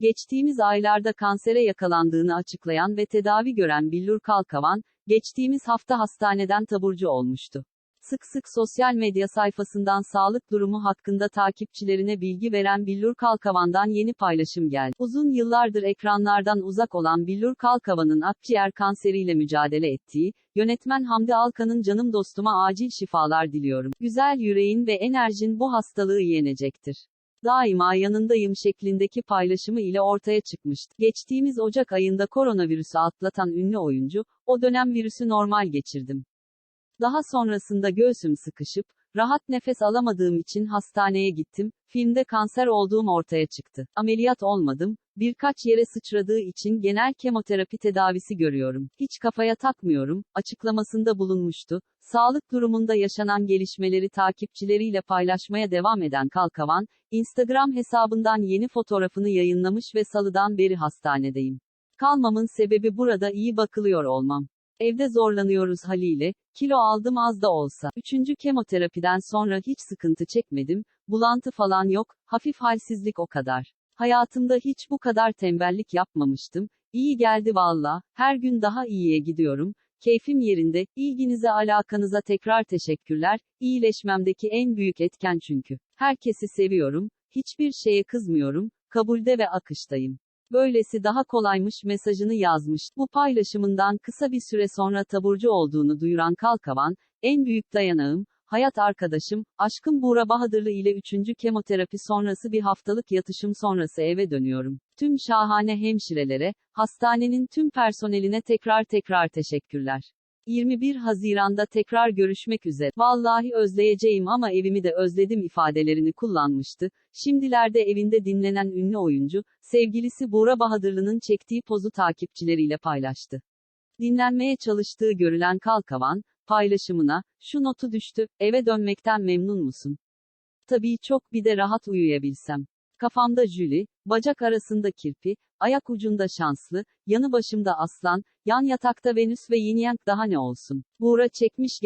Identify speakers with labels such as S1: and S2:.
S1: Geçtiğimiz aylarda kansere yakalandığını açıklayan ve tedavi gören Billur Kalkavan, geçtiğimiz hafta hastaneden taburcu olmuştu. Sık sık sosyal medya sayfasından sağlık durumu hakkında takipçilerine bilgi veren Billur Kalkavan'dan yeni paylaşım geldi. Uzun yıllardır ekranlardan uzak olan Billur Kalkavan'ın akciğer kanseriyle mücadele ettiği, yönetmen Hamdi Alkan'ın canım dostuma acil şifalar diliyorum. Güzel yüreğin ve enerjin bu hastalığı yenecektir daima yanındayım şeklindeki paylaşımı ile ortaya çıkmıştı. Geçtiğimiz Ocak ayında koronavirüsü atlatan ünlü oyuncu, o dönem virüsü normal geçirdim. Daha sonrasında göğsüm sıkışıp, rahat nefes alamadığım için hastaneye gittim, filmde kanser olduğum ortaya çıktı. Ameliyat olmadım, birkaç yere sıçradığı için genel kemoterapi tedavisi görüyorum. Hiç kafaya takmıyorum, açıklamasında bulunmuştu. Sağlık durumunda yaşanan gelişmeleri takipçileriyle paylaşmaya devam eden Kalkavan, Instagram hesabından yeni fotoğrafını yayınlamış ve salıdan beri hastanedeyim. Kalmamın sebebi burada iyi bakılıyor olmam. Evde zorlanıyoruz haliyle, kilo aldım az da olsa. Üçüncü kemoterapiden sonra hiç sıkıntı çekmedim, bulantı falan yok, hafif halsizlik o kadar. Hayatımda hiç bu kadar tembellik yapmamıştım, iyi geldi valla, her gün daha iyiye gidiyorum, keyfim yerinde, ilginize alakanıza tekrar teşekkürler, iyileşmemdeki en büyük etken çünkü. Herkesi seviyorum, hiçbir şeye kızmıyorum, kabulde ve akıştayım. Böylesi daha kolaymış mesajını yazmış. Bu paylaşımından kısa bir süre sonra taburcu olduğunu duyuran Kalkavan, en büyük dayanağım, hayat arkadaşım, aşkım Buğra Bahadırlı ile 3. kemoterapi sonrası bir haftalık yatışım sonrası eve dönüyorum. Tüm şahane hemşirelere, hastanenin tüm personeline tekrar tekrar teşekkürler. 21 Haziran'da tekrar görüşmek üzere. Vallahi özleyeceğim ama evimi de özledim ifadelerini kullanmıştı. Şimdilerde evinde dinlenen ünlü oyuncu, sevgilisi Buğra Bahadırlı'nın çektiği pozu takipçileriyle paylaştı. Dinlenmeye çalıştığı görülen Kalkavan, paylaşımına, şu notu düştü, eve dönmekten memnun musun? Tabii çok bir de rahat uyuyabilsem. Kafamda jüli, bacak arasında kirpi, ayak ucunda şanslı, yanı başımda aslan, yan yatakta Venüs ve Yin Yang daha ne olsun. Buğra çekmiş